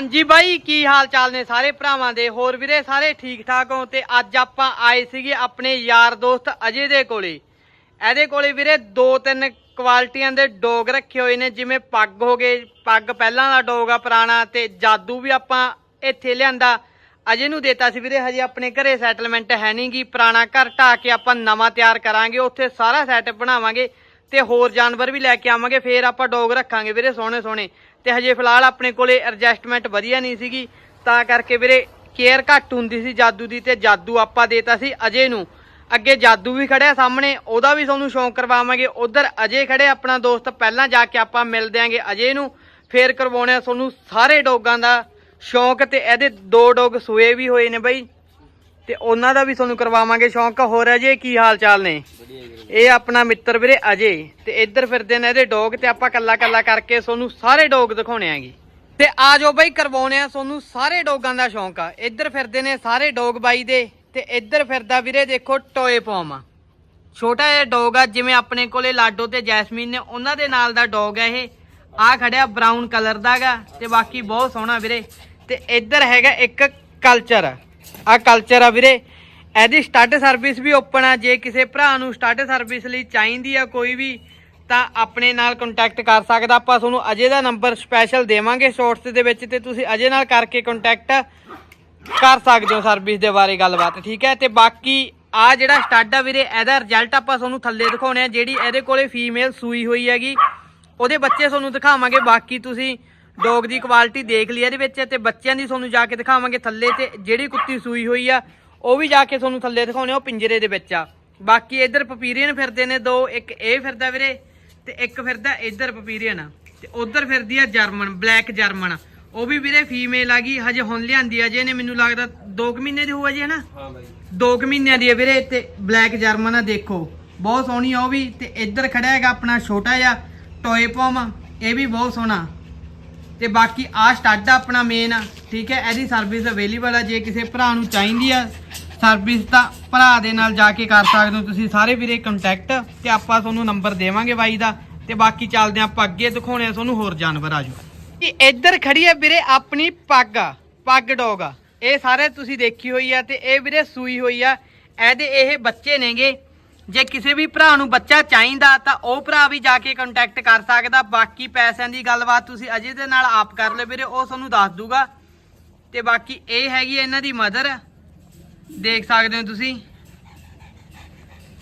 ਹਾਂਜੀ ਬਾਈ, ਕੀ ਹਾਲ ਚਾਲ ਨੇ ਸਾਰੇ ਭਰਾਵਾਂ ਦੇ? ਹੋਰ ਵੀਰੇ, ਸਾਰੇ ਠੀਕ ਠਾਕ ਹੋ? ਤੇ ਅੱਜ ਆਪਾਂ ਆਏ ਸੀਗੇ ਆਪਣੇ ਯਾਰ ਦੋਸਤ ਅਜੇ ਦੇ ਕੋਲੇ। ਇਹਦੇ ਕੋਲੇ ਵੀਰੇ ਦੋ ਤਿੰਨ ਕੁਆਲਿਟੀਆਂ ਦੇ ਡੋਗ ਰੱਖੇ ਹੋਏ ਨੇ, ਜਿਵੇਂ ਪੱਗ ਹੋ ਗਏ, ਪੱਗ ਪਹਿਲਾਂ ਦਾ ਡੋਗ ਆ ਪੁਰਾਣਾ ਤੇ ਜਾਦੂ ਵੀ ਆਪਾਂ ਇੱਥੇ ਲਿਆਂਦਾ। ਅਜੇ ਨੂੰ ਦੇਤਾ ਸੀ ਵੀਰੇ, ਹਜੇ ਆਪਣੇ ਘਰੇ ਸੈਟਲਮੈਂਟ ਹੈ ਨਹੀਂਗੀ ਪੁਰਾਣਾ ਘਰ ਢਾ ਕੇ ਆਪਾਂ ਨਵਾਂ ਤਿਆਰ ਕਰਾਂਗੇ, ਉੱਥੇ ਸਾਰਾ ਸੈਟਅਪ ਬਣਾਵਾਂਗੇ ਤੇ ਹੋਰ ਜਾਨਵਰ ਵੀ ਲੈ ਕੇ ਆਵਾਂਗੇ, ਫੇਰ ਆਪਾਂ ਡੋਗ ਰੱਖਾਂਗੇ ਵੀਰੇ ਸੋਹਣੇ ਸੋਹਣੇ ਤੇ ਹਜੇ ਫਿਲਹਾਲ ਆਪਣੇ ਕੋਲੇ ਐਡਜਸਟਮੈਂਟ ਵਧੀਆ ਨਹੀਂ ਸੀਗੀ। ਤਾਂ ਕਰਕੇ ਵੀਰੇ ਕੇਅਰ ਘੱਟ ਹੁੰਦੀ ਸੀ ਜਾਦੂ ਦੀ ਤੇ ਜਾਦੂ ਆਪਾਂ ਦੇਤਾ ਸੀ ਅਜੇ ਨੂੰ। ਅੱਗੇ ਜਾਦੂ ਵੀ ਖੜਿਆ ਸਾਹਮਣੇ, ਉਹਦਾ ਵੀ ਤੁਹਾਨੂੰ ਸ਼ੌਂਕ ਕਰਵਾਵਾਂਗੇ। ਉਧਰ ਅਜੇ ਖੜੇ ਆਪਣਾ ਦੋਸਤ, ਪਹਿਲਾਂ ਜਾ ਕੇ ਆਪਾਂ ਮਿਲ ਦਿਆਂਗੇ ਅਜੇ ਨੂੰ। ਫੇਰ ਕਰਵਾਉਣੇ ਤੁਹਾਨੂੰ ਸਾਰੇ ਡੋਗਾਂ ਦਾ ਸ਼ੌਂਕ ਤੇ ਇਹਦੇ ਦੋ ਡੋਗ ਸੂਏ ਵੀ ਹੋਏ ਨੇ ਬਈ। ਤੇ ਉਹਨਾਂ ਦਾ ਵੀ ਤੁਹਾਨੂੰ ਕਰਵਾਵਾਂਗੇ ਸ਼ੌਂਕ। ਹੋਰ ਅਜੇ ਕੀ ਹਾਲ ਚਾਲ ਨੇ? ਇਹ ਆਪਣਾ ਮਿੱਤਰ ਵੀਰੇ ਅਜੇ। ਤੇ ਇੱਧਰ ਫਿਰਦੇ ਨੇ ਇਹਦੇ ਡੋਗ ਤੇ ਆਪਾਂ ਕੱਲਾ ਕੱਲਾ ਕਰਕੇ ਤੁਹਾਨੂੰ ਸਾਰੇ ਡੋਗ ਦਿਖਾਉਣੇ ਆਂਗੇ ਤੇ ਆ ਜਾਓ ਬਈ ਕਰਵਾਉਣੇ ਆ ਤੁਹਾਨੂੰ ਸਾਰੇ ਡੋਗਾਂ ਦਾ ਸ਼ੌਂਕ ਆ। ਇੱਧਰ ਫਿਰਦੇ ਨੇ ਸਾਰੇ ਡੋਗ ਬਾਈ ਦੇ। ਤੇ ਇੱਧਰ ਫਿਰਦਾ ਵੀਰੇ ਦੇਖੋ ਟੋਏ ਪੌਮ। ਆ ਛੋਟਾ ਜਿਹਾ ਡੋਗ ਆ ਜਿਵੇਂ ਆਪਣੇ ਕੋਲੇ ਲਾਡੋ ਤੇ ਜੈਸਮੀਨ ਨੇ ਉਹਨਾਂ ਦੇ ਨਾਲ ਦਾ ਡੋਗ ਆ ਇਹ। ਆ ਖੜਿਆ ਬਰਾਊਨ ਕਲਰ ਦਾਗਾ ਤੇ ਬਾਕੀ ਬਹੁਤ ਸੋਹਣਾ ਵੀਰੇ। ਤੇ ਇੱਧਰ ਹੈਗਾ ਇੱਕ ਕਲਚਰ। ਆ ਕਲਚਰ ਆ ਵੀਰੇ। ਇਹਦੀ ਸਟੱਡ ਸਰਵਿਸ ਵੀ ਓਪਨ ਆ। ਜੇ ਕਿਸੇ ਭਰਾ ਨੂੰ ਸਟੱਡ ਸਰਵਿਸ ਲਈ ਚਾਹੀਦੀ ਆ ਕੋਈ ਵੀ, ਤਾਂ ਆਪਣੇ ਨਾਲ ਕੰਟੈਕਟ ਕਰ ਸਕਦਾ। ਆਪਾਂ ਤੁਹਾਨੂੰ ਅਜੇ ਦਾ ਨੰਬਰ ਸਪੈਸ਼ਲ ਦੇਵਾਂਗੇ ਸ਼ੋਰਟਸ ਦੇ ਵਿੱਚ ਤੇ ਤੁਸੀਂ ਅਜੇ ਨਾਲ ਕਰਕੇ ਕੰਟੈਕਟ ਕਰ ਸਕਦੇ ਹੋ ਸਰਵਿਸ ਦੇ ਬਾਰੇ ਗੱਲਬਾਤ, ਠੀਕ ਹੈ? ਤੇ ਬਾਕੀ ਆ ਜਿਹੜਾ ਸਟੱਡ ਆ ਵੀਰੇ, ਇਹਦਾ ਰਿਜ਼ਲਟ ਆਪਾਂ ਤੁਹਾਨੂੰ ਥੱਲੇ ਦਿਖਾਉਣੇ ਆ। ਜਿਹੜੀ ਇਹਦੇ ਕੋਲੇ ਫੀਮੇਲ ਸੂਈ ਹੋਈ ਹੈਗੀ, ਉਹਦੇ ਬੱਚੇ ਤੁਹਾਨੂੰ ਦਿਖਾਵਾਂਗੇ। ਬਾਕੀ ਤੁਸੀਂ ਡੌਗ ਦੀ ਕੁਆਲਿਟੀ ਦੇਖ ਲਈ ਇਹਦੇ ਵਿੱਚ ਤੇ ਬੱਚਿਆਂ ਦੀ ਤੁਹਾਨੂੰ ਜਾ ਕੇ ਦਿਖਾਵਾਂਗੇ ਥੱਲੇ ਤੇ ਜਿਹੜੀ ਕੁੱਤੀ ਸੂਈ ਹੋਈ ਆ ਉਹ ਵੀ ਜਾ ਕੇ ਤੁਹਾਨੂੰ ਥੱਲੇ ਦਿਖਾਉਣੇ ਆ, ਉਹ ਪਿੰਜਰੇ ਦੇ ਵਿੱਚ ਆ। ਬਾਕੀ ਇੱਧਰ ਪਪੀਰੀਅਨ ਫਿਰਦੇ ਨੇ ਦੋ ਇੱਕ ਇਹ ਫਿਰਦਾ ਵੀਰੇ ਤੇ ਇੱਕ ਫਿਰਦਾ ਇੱਧਰ ਪਪੀਰੀਅਨ ਤੇ ਉਧਰ ਫਿਰਦੀ ਆ ਜਰਮਨ ਬਲੈਕ ਜਰਮਨ। ਉਹ ਵੀ ਵੀਰੇ ਫੀਮੇਲ ਆ ਗਈ ਹਜੇ ਹੁਣ ਲਿਆਂਦੀ ਆ ਜੇ ਨੇ ਮੈਨੂੰ ਲੱਗਦਾ 2 ਮਹੀਨੇ ਦੀ ਹੋਊਗਾ ਜੀ ਹਨਾ? ਹਾਂ ਬਾਈ। 2 ਮਹੀਨਿਆਂ ਦੀ ਹੈ ਵੀਰੇ ਤੇ ਬਲੈਕ ਜਰਮਨ ਆ ਦੇਖੋ। ਬਹੁਤ ਸੋਹਣੀ ਆ ਉਹ ਵੀ ਤੇ ਇੱਧਰ ਖੜਾ ਹੈਗਾ ਆਪਣਾ ਛੋਟਾ ਜਿਹਾ ਟੋਏ ਪੌਮ ਇਹ ਵੀ ਬਹੁਤ ਸੋਹਣਾ। ਤੇ ਬਾਕੀ ਆ ਸਟੱਡ ਆਪਣਾ ਮੇਨ ਆ, ਠੀਕ ਹੈ? ਇਹਦੀ ਸਰਵਿਸ ਅਵੇਲੇਬਲ ਆ, ਜੇ ਕਿਸੇ ਭਰਾ ਨੂੰ ਚਾਹੀਦੀ ਆ ਸਰਵਿਸ ਤਾਂ ਭਰਾ ਦੇ ਨਾਲ ਜਾ ਕੇ ਕਰ ਸਕਦੇ ਹੋ। ਤੁਸੀਂ ਸਾਰੇ ਵੀਰੇ ਕੰਟੈਕਟ ਤੇ ਆਪਾਂ ਤੁਹਾਨੂੰ ਨੰਬਰ ਦੇਵਾਂਗੇ ਬਾਈ ਦਾ। ਤੇ ਬਾਕੀ ਚੱਲਦੇ ਹਾਂ ਆਪਾਂ ਅੱਗੇ ਦਿਖਾਉਣੇ ਆ ਤੁਹਾਨੂੰ ਹੋਰ ਜਾਨਵਰ ਆਜੋ ਇਹ ਇੱਧਰ ਖੜੀ ਆ ਵੀਰੇ ਆਪਣੀ ਪੱਗ ਆ, ਪੱਗ ਡੌਗ ਆ। ਇਹ ਸਾਰੇ ਤੁਸੀਂ ਦੇਖੀ ਹੋਈ ਆ ਤੇ ਇਹ ਵੀਰੇ ਸੂਈ ਹੋਈ ਆ। ਇਹਦੇ ਇਹ ਬੱਚੇ ਨੇਗੇ। ਜੇ ਕਿਸੇ ਵੀ ਭਰਾ ਨੂੰ ਬੱਚਾ ਚਾਹੀਦਾ ਤਾਂ ਉਹ ਭਰਾ ਵੀ ਜਾ ਕੇ ਕੰਟੈਕਟ ਕਰ ਸਕਦਾ। ਬਾਕੀ ਪੈਸਿਆਂ ਦੀ ਗੱਲਬਾਤ ਤੁਸੀਂ ਅਜੇ ਦੇ ਨਾਲ ਆਪ ਕਰ ਲਓ ਵੀਰੇ, ਉਹ ਤੁਹਾਨੂੰ ਦੱਸ ਦੂਗਾ। ਤੇ ਬਾਕੀ ਇਹ ਹੈਗੀ ਇਹਨਾਂ ਦੀ ਮਦਰ। ਦੇਖ ਸਕਦੇ ਹੋ ਤੁਸੀਂ।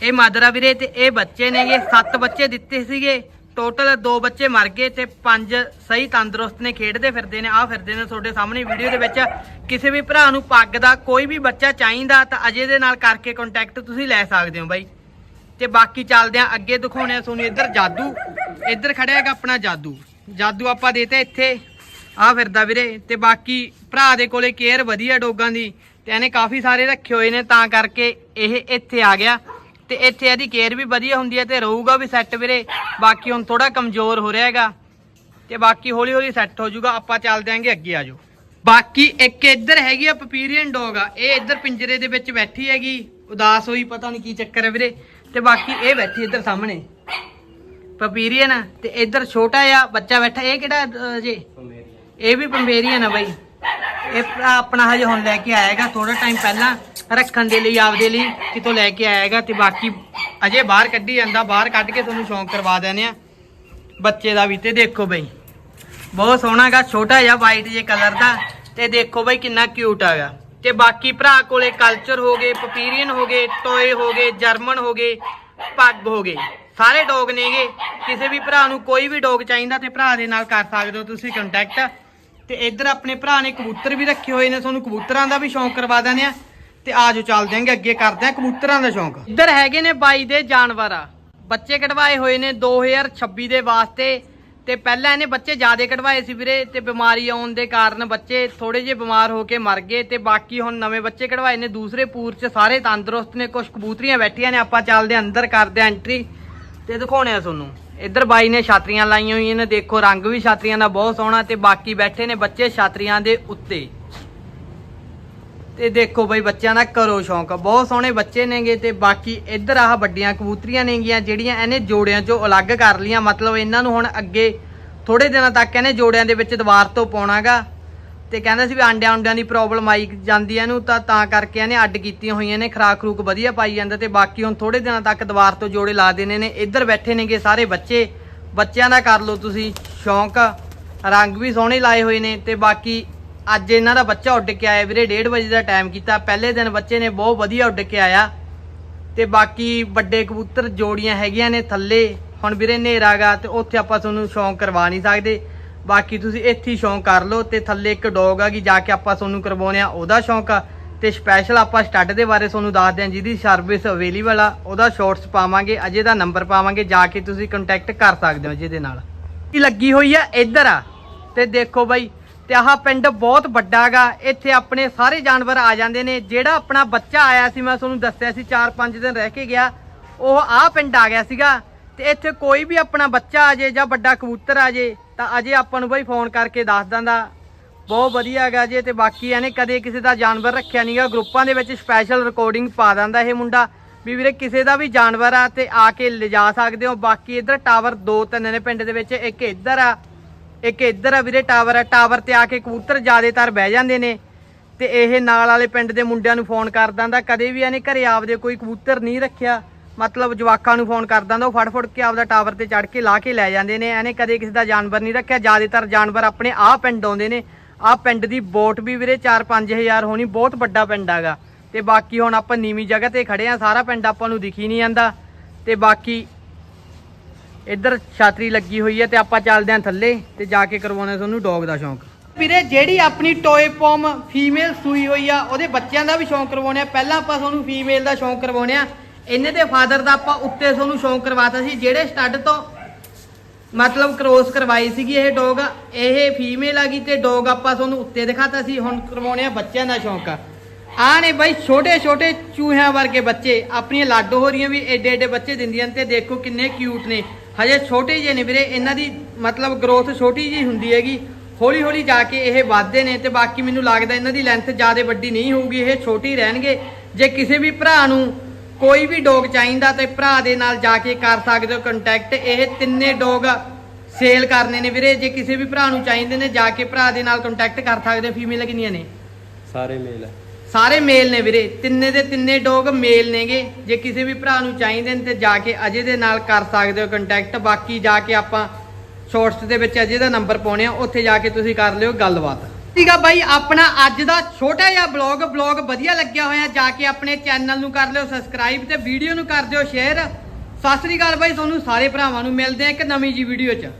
ਇਹ ਮਦਰ ਆ ਵੀਰੇ ਤੇ ਇਹ ਬੱਚੇ ਨੇਗੇ। ਸੱਤ ਬੱਚੇ ਦਿੱਤੇ ਸੀਗੇ। ਟੋਟਲ ਦੋ ਬੱਚੇ ਮਰ ਗਏ ਤੇ ਪੰਜ ਸਹੀ ਤੰਦਰੁਸਤ ਨੇ ਖੇਡਦੇ ਫਿਰਦੇ ਨੇ। ਆ ਫਿਰਦੇ ਨੇ ਤੁਹਾਡੇ ਸਾਹਮਣੇ ਵੀਡੀਓ ਦੇ ਵਿੱਚ। ਕਿਸੇ ਵੀ ਭਰਾ ਨੂੰ ਪੱਗ ਦਾ ਕੋਈ ਵੀ ਬੱਚਾ ਚਾਹੀਦਾ ਤਾਂ ਅਜੇ ਦੇ ਨਾਲ ਕਰਕੇ ਕੰਟੈਕਟ ਤੁਸੀਂ ਲੈ ਸਕਦੇ ਹੋ ਬਾਈ। ਤੇ ਬਾਕੀ ਚੱਲਦੇ ਆ, ਅੱਗੇ ਦਿਖਾਉਣੇ ਆ ਤੁਹਾਨੂੰ ਇੱਧਰ ਜਾਦੂ। ਇੱਧਰ ਖੜਿਆ ਹੈਗਾ ਆਪਣਾ ਜਾਦੂ। ਜਾਦੂ ਆਪਾਂ ਦੇਤਾ ਇੱਥੇ। ਆ ਫਿਰਦਾ ਵੀਰੇ। ਤੇ ਬਾਕੀ ਭਰਾ ਦੇ ਕੋਲੇ ਕੇਅਰ ਵਧੀਆ ਡੋਗਾਂ ਦੀ ਤੇ ਇਹਨੇ ਕਾਫੀ ਸਾਰੇ ਰੱਖੇ ਹੋਏ ਨੇ, ਤਾਂ ਕਰਕੇ ਇਹ ਇੱਥੇ ਆ ਗਿਆ। ਤੇ ਇੱਥੇ ਇਹਦੀ ਕੇਅਰ ਵੀ ਵਧੀਆ ਹੁੰਦੀ ਹੈ ਤੇ ਰਹੂਗਾ ਵੀ ਸੈੱਟ ਵੀਰੇ। ਬਾਕੀ ਹੁਣ ਥੋੜਾ ਕਮਜ਼ੋਰ ਹੋ ਰਿਹਾ ਹੈਗਾ। ਤੇ ਬਾਕੀ ਹੌਲੀ ਹੌਲੀ ਸੈੱਟ ਹੋ ਜਾਊਗਾ। ਆਪਾਂ ਚੱਲਦੇ ਆਂਗੇ, ਅੱਗੇ ਆ ਜਾਓ। ਬਾਕੀ ਇੱਕ ਇੱਧਰ ਹੈਗੀ ਆ ਪਪੀਰੀਅਨ ਡੌਗ ਆ। ਇਹ ਇੱਧਰ ਪਿੰਜਰੇ ਦੇ ਵਿੱਚ ਬੈਠੀ ਹੈਗੀ। ਉਦਾਸ ਹੋਈ, ਪਤਾ ਨਹੀਂ ਕੀ ਚੱਕਰ ਹੈ ਵੀਰੇ। ਤੇ ਬਾਕੀ ਇਹ ਬੈਠੀ ਇੱਧਰ ਸਾਹਮਣੇ। ਪਪੀਰੀਅਨ ਤੇ ਇੱਧਰ ਛੋਟਾ ਜਿਹਾ ਬੱਚਾ ਬੈਠਾ ਇਹ ਕਿਹੜਾ ਅਹ, ਇਹ ਵੀ ਪੰਬੇਰੀਅਨ ਆ ਬਾਈ। ਇਹ ਭਰਾ ਆਪਣਾ ਹਜੇ ਹੁਣ ਲੈ ਕੇ ਆਏਗਾ ਥੋੜਾ ਟਾਈਮ ਪਹਿਲਾਂ ਰੱਖਣ ਦੇ ਲਈ ਆਪਦੇ ਲਈ ਕਿਤੋਂ ਲੈ ਕੇ ਆਏਗਾ ਤੇ ਬਾਕੀ ਅਜੇ ਬਾਹਰ ਕੱਢੀ ਜਾਂਦਾ ਬਾਹਰ ਕੱਢ ਕੇ ਤੁਹਾਨੂੰ ਸ਼ੌਂਕ ਕਰਵਾ ਦਿੰਦੇ ਆ ਬੱਚੇ ਦਾ ਵੀ ਤੇ ਦੇਖੋ ਬਈ। ਬਹੁਤ ਸੋਹਣਾ ਗਾ ਛੋਟਾ ਜਿਹਾ ਵਾਈਟ ਜੇ ਕਲਰ ਦਾ ਤੇ ਦੇਖੋ ਬਈ ਕਿੰਨਾ ਕਿਊਟ ਹੈਗਾ ਤੇ ਬਾਕੀ ਭਰਾ ਕੋਲੇ ਕਲਚਰ ਹੋ ਗਏ ਪਪੀਰੀਅਨ ਹੋ ਗਏ ਟੋਏ ਹੋ ਗਏ ਜਰਮਨ ਹੋ ਗਏ ਪੱਗ ਹੋ ਗਏ। ਸਾਰੇ ਡੌਗ ਨੇਗੇ। ਕਿਸੇ ਵੀ ਭਰਾ ਨੂੰ ਕੋਈ ਵੀ ਡੌਗ ਚਾਹੀਦਾ ਤੇ ਭਰਾ ਦੇ ਨਾਲ ਕਰ ਸਕਦੇ ਹੋ ਤੁਸੀਂ ਕੰਟੈਕਟ ਤੇ ਇੱਧਰ ਆਪਣੇ ਭਰਾ ਨੇ ਕਬੂਤਰ ਵੀ ਰੱਖੇ ਹੋਏ ਨੇ, ਤੁਹਾਨੂੰ ਕਬੂਤਰਾਂ ਦਾ ਵੀ ਸ਼ੌਂਕ ਕਰਵਾ ਦਿੰਦੇ ਆ ਤੇ ਆਜੋ ਚੱਲਦੇ ਆਂਗੇ ਅੱਗੇ ਕਰਦੇ ਆ ਕਬੂਤਰਾਂ ਦਾ ਸ਼ੌਂਕ। ਇੱਧਰ ਹੈਗੇ ਨੇ ਬਾਈ ਦੇ ਜਾਨਵਰ। ਆ ਬੱਚੇ ਕਢਵਾਏ ਹੋਏ ਨੇ 2026 ਦੇ ਵਾਸਤੇ। ਤੇ ਪਹਿਲਾਂ ਇਹਨੇ ਬੱਚੇ ਜ਼ਿਆਦਾ ਕਢਵਾਏ ਸੀ ਵੀਰੇ ਤੇ ਬਿਮਾਰੀ ਆਉਣ ਦੇ ਕਾਰਨ ਬੱਚੇ ਥੋੜੇ ਜਿਹੇ ਬਿਮਾਰ ਹੋ ਕੇ ਮਰ ਗਏ ਤੇ ਬਾਕੀ ਹੁਣ ਨਵੇਂ ਬੱਚੇ ਕਢਵਾਏ ਨੇ, ਦੂਸਰੇ ਪੂਰ 'ਚ ਸਾਰੇ ਤੰਦਰੁਸਤ ਨੇ ਕੁਝ ਕਬੂਤਰੀਆਂ ਬੈਠੀਆਂ ਨੇ, ਆਪਾਂ ਚੱਲਦੇ ਹਾਂ ਅੰਦਰ, ਕਰਦੇ ਹਾਂ ਐਂਟਰੀ ਤੇ ਦਿਖਾਉਣੇ ਆ ਤੁਹਾਨੂੰ। ਇੱਧਰ ਬਾਈ ਨੇ ਛਾਤਰੀਆਂ ਲਾਈਆਂ ਹੋਈਆਂ ਨੇ, ਦੇਖੋ ਰੰਗ ਵੀ ਛਾਤਰੀਆਂ ਦਾ ਬਹੁਤ ਸੋਹਣਾ ਤੇ ਬਾਕੀ ਬੈਠੇ ਨੇ ਬੱਚੇ ਛਾਤਰੀਆਂ ਦੇ ਉੱਤੇ। ਤੇ ਦੇਖੋ ਬਈ ਬੱਚਿਆਂ ਦਾ ਕਰੋ ਸ਼ੌਂਕ। ਬਹੁਤ ਸੋਹਣੇ ਬੱਚੇ ਨੇਗੇ ਤੇ ਬਾਕੀ ਇੱਧਰ ਆਹ ਵੱਡੀਆਂ ਕਬੂਤਰੀਆਂ ਨੇਗੀਆਂ ਜਿਹੜੀਆਂ ਇਹਨੇ ਜੋੜਿਆਂ ਚੋਂ ਅਲੱਗ ਕਰ ਲੀਆਂ ਮਤਲਬ ਇਹਨਾਂ ਨੂੰ ਹੁਣ ਅੱਗੇ ਥੋੜੇ ਦਿਨਾਂ ਤੱਕ ਇਹਨੇ ਜੋੜਿਆਂ ਦੇ ਵਿੱਚ ਦੀਵਾਰ ਤੋਂ ਪਾਉਣਾਗਾ। ਤੇ ਕਹਿੰਦਾ ਸੀ ਵੀ ਆਂਡਿਆਂ ਆਂਡਿਆਂ ਦੀ ਪ੍ਰੋਬਲਮ ਆਈ ਜਾਂਦੀ ਹੈ ਇਹਨੂੰ, ਤਾਂ ਤਾਂ ਕਰਕੇ ਇਹਨੇ ਅੱਡ ਕੀਤੀਆਂ ਹੋਈਆਂ ਨੇ, ਖਰਾਕ ਖਰੂਕ ਵਧੀਆ ਪਾਈ ਜਾਂਦਾ ਤੇ ਬਾਕੀ ਹੁਣ ਥੋੜੇ ਦਿਨਾਂ ਤੱਕ ਦੀਵਾਰ ਤੋਂ ਜੋੜੇ ਲਾ ਦੇਣੇ ਨੇ। ਇੱਧਰ ਬੈਠੇ ਨੇਗੇ ਸਾਰੇ ਬੱਚੇ। ਬੱਚਿਆਂ ਦਾ ਕਰ ਲਓ ਤੁਸੀਂ ਸ਼ੌਂਕ। ਰੰਗ ਵੀ ਸੋਹਣੇ ਲਾਏ ਹੋਏ ਨੇ ਤੇ ਬਾਕੀ ਅੱਜ ਇਹਨਾਂ ਦਾ ਬੱਚਾ ਉੱਡ ਕੇ ਆਇਆ ਵੀਰੇ 1:30 ਵਜੇ ਦਾ ਟਾਈਮ ਕੀਤਾ। ਪਹਿਲੇ ਦਿਨ ਬੱਚੇ ਨੇ ਬਹੁਤ ਵਧੀਆ ਉੱਡ ਕੇ ਆਇਆ। ਤੇ ਬਾਕੀ ਵੱਡੇ ਕਬੂਤਰ ਜੋੜੀਆਂ ਹੈਗੀਆਂ ਨੇ ਥੱਲੇ। ਹੁਣ ਵੀਰੇ ਹਨੇਰਾ ਗਾ ਤੇ ਉੱਥੇ ਆਪਾਂ ਤੁਹਾਨੂੰ ਸ਼ੌਂਕ ਕਰਵਾ ਨਹੀਂ ਸਕਦੇ। ਬਾਕੀ ਤੁਸੀਂ ਇੱਥੇ ਸ਼ੌਂਕ ਕਰ ਲਓ ਤੇ ਥੱਲੇ ਇੱਕ ਡੌਗ ਆ ਕਿ ਜਾ ਕੇ ਆਪਾਂ ਤੁਹਾਨੂੰ ਕਰਵਾਉਣੇ ਆ, ਉਹਦਾ ਸ਼ੌਂਕ ਆ। ਤੇ ਸਪੈਸ਼ਲ ਆਪਾਂ ਸਟੱਡ ਦੇ ਬਾਰੇ ਤੁਹਾਨੂੰ ਦੱਸਦੇ ਹਾਂ ਜਿਹਦੀ ਸਰਵਿਸ ਅਵੇਲੇਬਲ ਆ, ਉਹਦਾ ਸ਼ਾਰਟਸ ਪਾਵਾਂਗੇ, ਅਜੇ ਦਾ ਨੰਬਰ ਪਾਵਾਂਗੇ, ਜਾ ਕੇ ਤੁਸੀਂ ਕੰਟੈਕਟ ਕਰ ਸਕਦੇ ਹੋ ਜਿਹਦੇ ਨਾਲ। ਲੱਗੀ ਹੋਈ ਆ? ਇੱਧਰ ਆ। ਤੇ ਦੇਖੋ ਬਾਈ ਤੇ ਆਹ ਪਿੰਡ ਬਹੁਤ ਵੱਡਾ ਗਾ ਇੱਥੇ ਆਪਣੇ ਸਾਰੇ ਜਾਨਵਰ ਆ ਜਾਂਦੇ ਨੇ। ਜਿਹੜਾ ਆਪਣਾ ਬੱਚਾ ਆਇਆ ਸੀ, ਮੈਂ ਤੁਹਾਨੂੰ ਦੱਸਿਆ ਸੀ 4-5 ਦਿਨ ਰਹਿ ਕੇ ਗਿਆ। ਉਹ ਆਹ ਪਿੰਡ ਆ ਗਿਆ ਸੀਗਾ। ਤੇ ਇੱਥੇ ਕੋਈ ਵੀ ਆਪਣਾ ਬੱਚਾ ਆ ਜੇ ਜਾਂ ਵੱਡਾ ਕਬੂਤਰ ਆ ਜੇ, ਤਾਂ ਅਜੇ ਆਪਾਂ ਨੂੰ ਬਾਈ ਫੋਨ ਕਰਕੇ ਦੱਸ ਦਿੰਦਾ। ਬਹੁਤ ਵਧੀਆ ਹੈਗਾ ਜੇ, ਤੇ ਬਾਕੀ ਇਹਨੇ ਕਦੇ ਕਿਸੇ ਦਾ ਜਾਨਵਰ ਰੱਖਿਆ ਨਹੀਂਗਾ ਗਰੁੱਪਾਂ ਦੇ ਵਿੱਚ ਸਪੈਸ਼ਲ ਰਿਕਾਰਡਿੰਗ ਪਾ ਦਿੰਦਾ ਇਹ ਮੁੰਡਾ। ਵੀ ਵੀਰੇ ਕਿਸੇ ਦਾ ਵੀ ਜਾਨਵਰ ਆ ਤੇ ਆ ਕੇ ਲਿਜਾ ਸਕਦੇ ਹੋ। ਬਾਕੀ ਇੱਧਰ ਟਾਵਰ ਦੋ ਤਿੰਨ ਨੇ ਪਿੰਡ ਦੇ ਵਿੱਚ, ਇੱਕ ਇੱਧਰ ਆ। ਇੱਕ ਇੱਧਰ ਆ ਵੀਰੇ ਟਾਵਰ ਆ, ਟਾਵਰ ਤੇ ਆ ਕੇ ਕਬੂਤਰ ਜ਼ਿਆਦਾਤਰ ਬਹਿ ਜਾਂਦੇ ਨੇ। ਤੇ ਇਹ ਨਾਲ ਵਾਲੇ ਪਿੰਡ ਦੇ ਮੁੰਡਿਆਂ ਨੂੰ ਫੋਨ ਕਰ ਦਿੰਦਾ, ਕਦੇ ਵੀ ਇਹਨੇ ਘਰੇ ਆਪਦੇ ਕੋਈ ਕਬੂਤਰ ਨਹੀਂ ਰੱਖਿਆ, ਮਤਲਬ ਜਵਾਕਾਂ ਨੂੰ ਫੋਨ ਕਰ ਦਿੰਦਾ, ਉਹ ਫੜ ਫੜ ਕੇ ਆਪਦਾ ਟਾਵਰ ਤੇ ਚੜ ਕੇ ਲਾ ਕੇ ਲੈ ਜਾਂਦੇ ਨੇ। ਇਹਨੇ ਕਦੇ ਕਿਸੇ ਦਾ ਜਾਨਵਰ ਨਹੀਂ ਰੱਖਿਆ, ਜ਼ਿਆਦਾਤਰ ਜਾਨਵਰ ਆਪਣੇ ਆਹ ਪਿੰਡ ਆਉਂਦੇ ਨੇ। ਆਹ ਪਿੰਡ ਦੀ ਵੋਟ ਵੀ ਵੀਰੇ 4-5000 ਹੋਣੀ, ਬਹੁਤ ਵੱਡਾ ਪਿੰਡ ਹੈਗਾ। ਤੇ ਬਾਕੀ ਹੁਣ ਆਪਾਂ ਨੀਵੀਂ ਜਗ੍ਹਾ ਤੇ ਖੜੇ ਆ ਸਾਰਾ ਪਿੰਡ ਆਪਾਂ ਨੂੰ ਦਿਖੀ ਨਹੀਂ ਜਾਂਦਾ। ਤੇ ਬਾਕੀ ਇੱਧਰ ਛਾਤਰੀ ਲੱਗੀ ਹੋਈ ਹੈ ਤੇ ਆਪਾਂ ਚੱਲਦੇ ਆਂ ਥੱਲੇ ਤੇ ਜਾ ਕੇ ਕਰਵਾਉਣਾ ਤੁਹਾਨੂੰ ਡੌਗ ਦਾ ਸ਼ੌਂਕ। ਵੀਰੇ, ਜਿਹੜੀ ਆਪਣੀ ਟੋਏ ਪੋਮ ਫੀਮੇਲ ਸੂਈ ਹੋਈ ਆ, ਉਹਦੇ ਬੱਚਿਆਂ ਦਾ ਵੀ ਸ਼ੌਂਕ ਕਰਵਾਉਣੇ ਆ ਪਹਿਲਾਂ ਆਪਾਂ ਤੁਹਾਨੂੰ ਫੀਮੇਲ ਦਾ ਸ਼ੌਂਕ ਕਰਵਾਉਣੇ ਆ ਇਹਨੇ ਦੇ ਫਾਦਰ ਦਾ ਆਪਾਂ ਉੱਤੇ ਤੁਹਾਨੂੰ ਸ਼ੌਂਕ ਕਰਵਾਤਾ ਸੀ, ਜਿਹੜੇ ਸਟੱਡ ਤੋਂ ਮਤਲਬ ਕ੍ਰੋਸ ਕਰਵਾਈ ਸੀਗੀ ਇਹ ਡੌਗ ਇਹ ਫੀਮੇਲ ਆ ਗਈ ਤੇ ਡੌਗ ਆਪਾਂ ਤੁਹਾਨੂੰ ਉੱਤੇ ਦਿਖਾਤਾ ਸੀ, ਹੁਣ ਕਰਵਾਉਣੇ ਆ ਬੱਚਿਆਂ ਦਾ ਸ਼ੌਂਕ। ਆ ਆਹ ਨੇ ਬਾਈ ਛੋਟੇ ਛੋਟੇ ਚੂਹਿਆਂ ਵਰਗੇ ਬੱਚੇ, ਆਪਣੀਆਂ ਲਾਡੋ ਹੋ ਰਹੀਆਂ ਵੀ ਏਡੇ ਏਡੇ ਬੱਚੇ ਦਿੰਦੀਆਂ ਨੇ ਤੇ ਦੇਖੋ ਕਿੰਨੇ ਕਿਊਟ ਨੇ। ਹਜੇ ਛੋਟੇ ਜਿਹੇ ਨੇ ਵੀਰੇ, ਇਹਨਾਂ ਦੀ ਮਤਲਬ ਗਰੋਥ ਛੋਟੀ ਜਿਹੀ ਹੁੰਦੀ ਹੈਗੀ। ਹੌਲੀ ਹੌਲੀ ਜਾ ਕੇ ਇਹ ਵੱਧਦੇ ਨੇ ਤੇ ਬਾਕੀ ਮੈਨੂੰ ਲੱਗਦਾ ਇਹਨਾਂ ਦੀ ਲੈਂਥ ਜ਼ਿਆਦਾ ਵੱਡੀ ਨਹੀਂ ਹੋਊਗੀ, ਇਹ ਛੋਟੀ ਰਹਿਣਗੇ। ਜੇ ਕਿਸੇ ਵੀ ਭਰਾ ਨੂੰ ਕੋਈ ਵੀ ਡੋਗ ਚਾਹੀਦਾ ਤੇ ਭਰਾ ਦੇ ਨਾਲ ਜਾ ਕੇ ਕਰ ਸਕਦੇ ਹੋ ਕੰਟੈਕਟ ਇਹ ਤਿੰਨੇ ਡੋਗ ਸੇਲ ਕਰਨੇ ਨੇ ਵੀਰੇ। ਜੇ ਕਿਸੇ ਵੀ ਭਰਾ ਨੂੰ ਚਾਹੀਦੇ ਨੇ, ਜਾ ਕੇ ਭਰਾ ਦੇ ਨਾਲ ਕੰਟੈਕਟ ਕਰ ਸਕਦੇ ਹੋ ਫੀਮੇਲ ਕਿੰਨੀਆਂ ਨੇ? ਸਾਰੇ ਮੇਲ ਹੈ ਸਾਰੇ ਮੇਲ ਨੇ ਵੀਰੇ, ਤਿੰਨੇ ਦੇ ਤਿੰਨੇ ਡੌਗ ਮੇਲ ਨੇਗੇ। ਜੇ ਕਿਸੇ ਵੀ ਭਰਾ ਨੂੰ ਚਾਹੀਦੇ ਨੇ ਤੇ ਜਾ ਕੇ ਅਜੇ ਦੇ ਨਾਲ ਕਰ ਸਕਦੇ ਹੋ ਕੰਟੈਕਟ ਬਾਕੀ ਜਾ ਕੇ ਆਪਾਂ ਸ਼ਾਰਟਸ ਦੇ ਵਿੱਚ ਅਜੇ ਦਾ ਨੰਬਰ ਪਾਉਣੇ ਆ, ਉੱਥੇ ਜਾ ਕੇ ਤੁਸੀਂ ਕਰ ਲਿਓ ਗੱਲਬਾਤ। ਠੀਕ ਆ ਬਾਈ, ਆਪਣਾ ਅੱਜ ਦਾ ਛੋਟਾ ਜਿਹਾ ਬਲੌਗ ਬਲੌਗ ਵਧੀਆ ਲੱਗਿਆ ਹੋਇਆ, ਜਾ ਕੇ ਆਪਣੇ ਚੈਨਲ ਨੂੰ ਕਰ ਲਿਓ ਸਬਸਕ੍ਰਾਈਬ ਤੇ ਵੀਡੀਓ ਨੂੰ ਕਰ ਦਿਓ ਸ਼ੇਅਰ ਸਤਿ ਸ੍ਰੀ ਅਕਾਲ ਬਾਈ, ਤੁਹਾਨੂੰ ਸਾਰੇ ਭਰਾਵਾਂ ਨੂੰ ਮਿਲਦੇ ਆ ਇੱਕ ਨਵੀਂ ਜੀ ਵੀਡੀਓ 'ਚ।